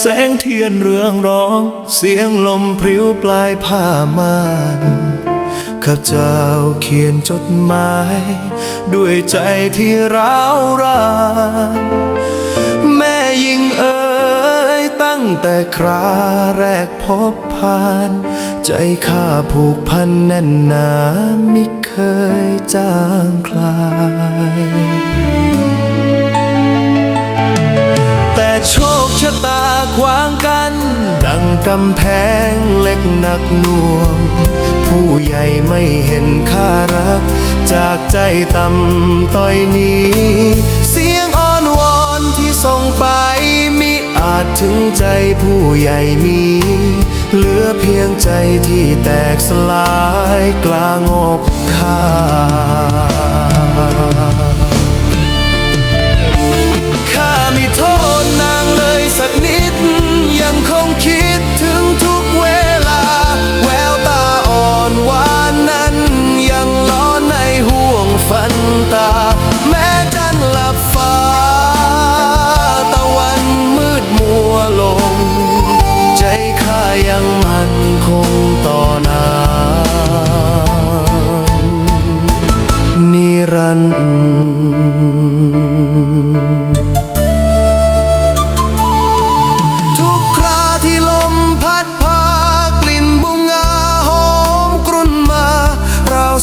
แสงเทียนเรืองร้อง เสียงลมพริ้วปลายผ้ามานข้าเจ้าเขียนจดหมาย ด้วยใจที่ร้าวรานแม่ยิ่งเอ่ยตั้งแต่คราแรกพบผ่าน ใจข้าผูกพันแน่นหนาไม่เคยจางคลาย กำแพงเล็กหนักหน่วง ผู้ใหญ่ไม่เห็นค่ารัก จากใจต่ำต้อยนี้ เสียงอ้อนวอนที่ส่งไปมิอาจถึงใจผู้ใหญ่มี เหลือเพียงใจที่แตกสลายกลางอกข้า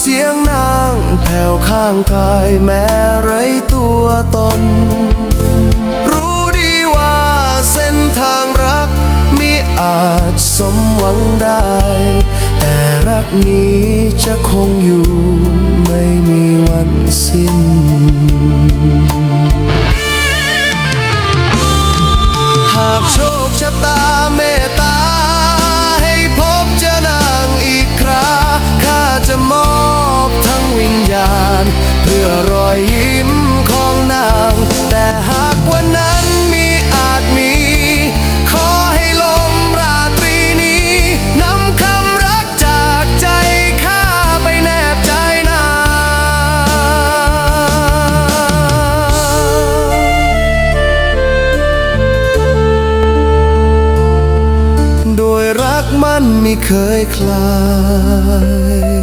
เสียงนางแผ่วข้างกายแม้ไรตัวตน รู้ดีว่าเส้นทางรักมิอาจสมหวังได้ แต่รักนี้จะคงอยู่ไม่มีวันสิ้นหากโชคชะตาเม พื่อรอยยิ้มของนาง แต่หากวันนั้นมีอาจมี ขอให้ลมราตรีนี้นำคำรักจากใจข้าไปแนบใจนางโดยรักมันไม่เคยคลาย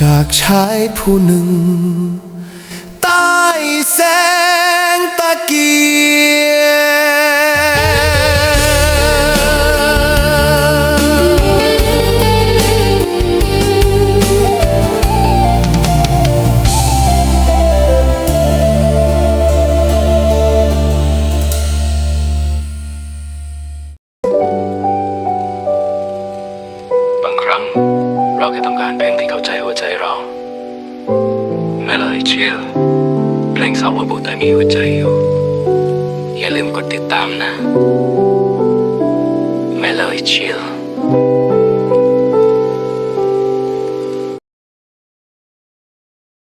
จากชายผู้หนึ่ง เราแค่ต้องการเพลงที่เข้าใจหัวใจเรา ไม่เลยเชื่อเพลงสาวบุตรแต่มีหัวใจอยู่ อย่าลืมกดติดตามนะ ไม่เลยเชื่อ